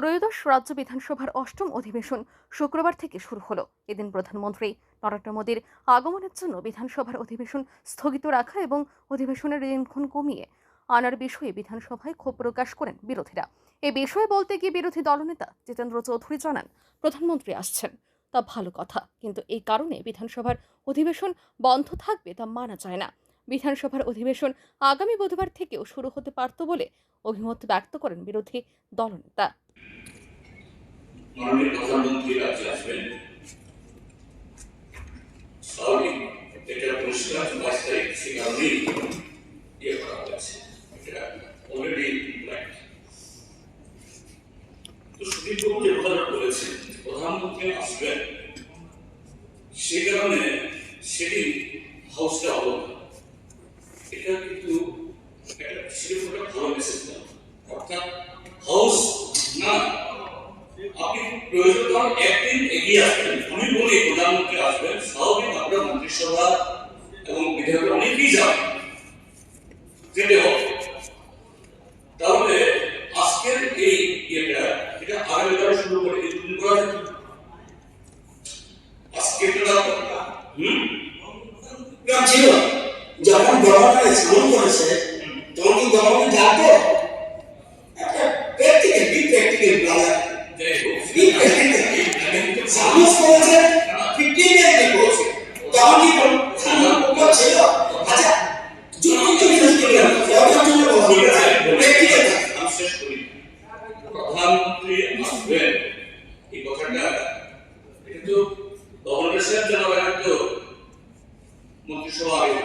ত্রয়োদশ রাজ্য বিধানসভার অষ্টম অধিবেশন শুক্রবার থেকে শুরু হলো। এদিন প্রধানমন্ত্রী নরেন্দ্র মোদীর আগমনের জন্য বিধানসভার অধিবেশন স্থগিত রাখা এবং অধিবেশনের দিনক্ষণ কমিয়ে আনার বিষয়ে বিধানসভায় ক্ষোভ প্রকাশ করেন বিরোধীরা। এ বিষয়ে বলতে গিয়ে বিরোধী দলনেতা জিতেন্দ্র চৌধুরী জানান, প্রধানমন্ত্রী আসছেন। তা ভালো কথা, কিন্তু এই কারণে বিধানসভার অধিবেশন বন্ধ থাকবে তা মানা যায় না। বিধানসভার অধিবেশন আগামী বুধবার থেকেও শুরু হতে পারত বলে অভিমত ব্যক্ত করেন বিরোধী দলনেতা মাননীয় প্রধানমন্ত্রী রাজ্যে আসবেন স্বাভাবিক এটা পরিষ্কার বাইশ তারিখ সে কারণেই ইয়ে করা হয়েছে এটা অলরেডি প্ল্যান্ড তো সুদীপ বাবু যে কথাটা বলেছেন প্রধানমন্ত্রী আসবেন সে কারণে সেদিন হাউসটা হলো না এটা কিন্তু একটা অর্থাৎ হাউস না, আপনি প্রয়োজন তখন একদিন এগিয়ে আসবেন। আমি বলি প্রধানমন্ত্রী আসবেন, স্বাভাবিক আপনার এবং বিধায়ক অনেকেই হবে। তাহলে আজকের এই ইয়েটা, এটা আগামীকাল শুরু করে এই দুদিন করা এটা তো গভর্নর সাহেব মন্ত্রিসভা আগে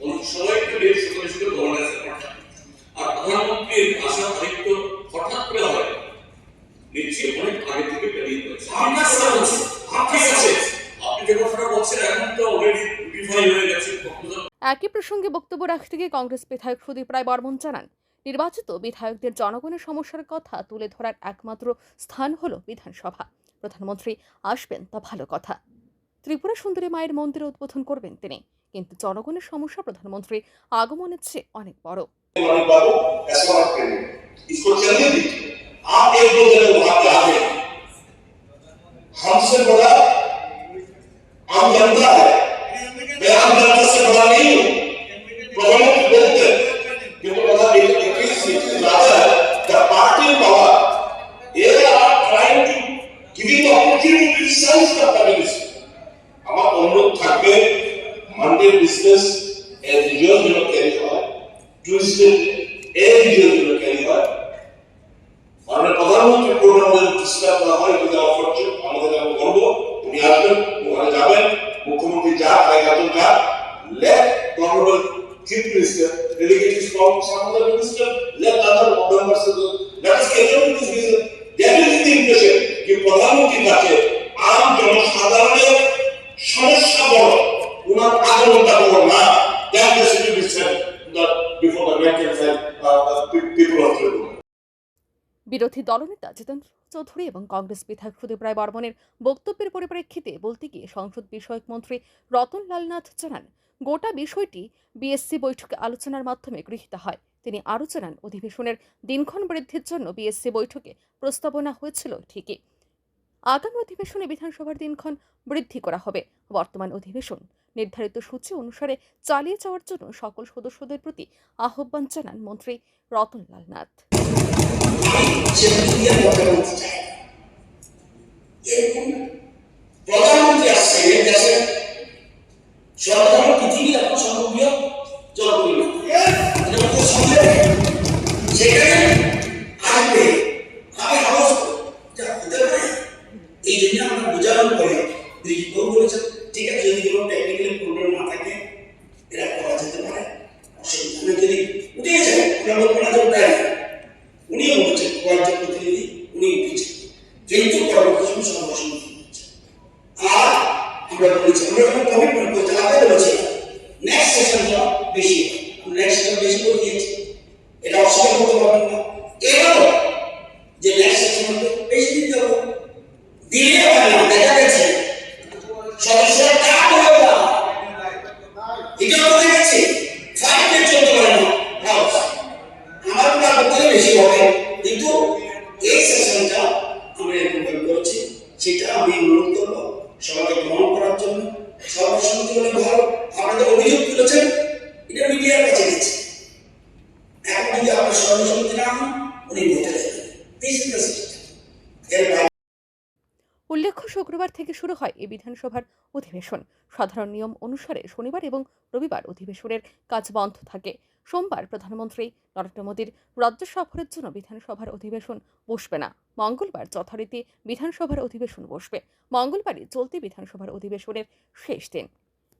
মন্ত্রিসভায় তো বেশ সকলে শুধু গভর্নর সাহেব আর প্রধানমন্ত্রীর আসার তারিখ হঠাৎ করে হয়। নিশ্চয়ই অনেক আগে থেকে প্ল্যানিং করেছে আপনার কথা বলছি ঠিক আছে আপনি যে কথাটা বলছেন এখন তো অলরেডি ডিফাইন হয়ে গেছে একই প্রসঙ্গে বক্তব্য রাখতে গিয়ে কংগ্রেস বিধায়ক সুদীপ রায় বর্মন জানান নির্বাচিত বিধায়কদের জনগণের সমস্যার কথা তুলে ধরার একমাত্র স্থান হল বিধানসভা। প্রধানমন্ত্রী আসবেন তা ভালো কথা। ত্রিপুরা সুন্দরী মায়ের মন্দির উদ্বোধন করবেন তিনি। কিন্তু জনগণের সমস্যা প্রধানমন্ত্রী আগমনের চেয়ে অনেক বড়। বিজনেস এজ ইউজুয়াল যেন ক্যারি হয় টুইসডে এজ ইউজুয়াল যেন ক্যারি হয় মাননীয় প্রধানমন্ত্রী প্রোগ্রামের ডিসকাস করা হয় দেওয়া ফরচুন আমাদের জন্য গর্ব উনি আসবেন ওখানে যাবেন মুখ্যমন্ত্রী যা আয়গাতন যা late government chief minister delegates from some other minister let other বিরোধী দলনেতা জিতেন্দ্র চৌধুরী এবং কংগ্রেস বিধায়ক সুদীপ রায় বর্মনের বক্তব্যের পরিপ্রেক্ষিতে বলতে গিয়ে সংসদ বিষয়ক মন্ত্রী রতন লালনাথ জানান, গোটা বিষয়টি বিএসসি বৈঠকে আলোচনার মাধ্যমে গৃহীত হয়। তিনি আরও জানান, অধিবেশনের দিনক্ষণ বৃদ্ধির জন্য বিএসসি বৈঠকে প্রস্তাবনা হয়েছিল ঠিকই। আগামী অধিবেশনে বিধানসভার দিনক্ষণ বৃদ্ধি করা হবে। বর্তমান অধিবেশন নির্ধারিত সূচি অনুসারে চালিয়ে যাওয়ার জন্য সকল সদস্যদের প্রতি আহ্বান জানান মন্ত্রী রতনলাল নাথ প্রধানমন্ত্রী আসছে এই জন্য আমরা বোঝানোর পরে দিলীপবাবু বলেছেন ঠিক আছে যদি কোনো টেকনিক্যাল না থাকে এটা করা যেতে পারে অসুবিধা যদি উঠে যে উঠে উনিও বলছেন কয়েকজন প্রতিনিধি উনি উঠেছেন কিন্তু সময় সংগঠন আর আমরা বলেছি, আমরা যখন কমিটমেন্ট করছি আগে বলেছি সেশনটা বেশি নেক্সট সেশন বেশি করে দিয়েছি। এটা অস্বীকার করতে পারবেন যে নেক্সট সেশন বেশি দিতে হবে দিলে দেখা গেছে সদস্যরা আমি অনুরোধ করব সবাইকে গ্রহণ করার জন্য। ভালো। আপনাদের অভিযোগ তুলেছেন, এটা মিডিয়ার কাছে গেছে। এখন যদি আপনার সর্বসম্মতি না উনি ভোটে উল্লেখ্য, শুক্রবার থেকে শুরু হয় এই বিধানসভার অধিবেশন। সাধারণ নিয়ম অনুসারে শনিবার এবং রবিবার অধিবেশনের কাজ বন্ধ থাকে। সোমবার প্রধানমন্ত্রী নরেন্দ্র মোদীর রাজ্য সফরের জন্য বিধানসভার অধিবেশন বসবে না। মঙ্গলবার যথারীতি বিধানসভার অধিবেশন বসবে। মঙ্গলবারই চলতি বিধানসভার অধিবেশনের শেষ দিন।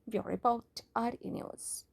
Bureau report, R E news.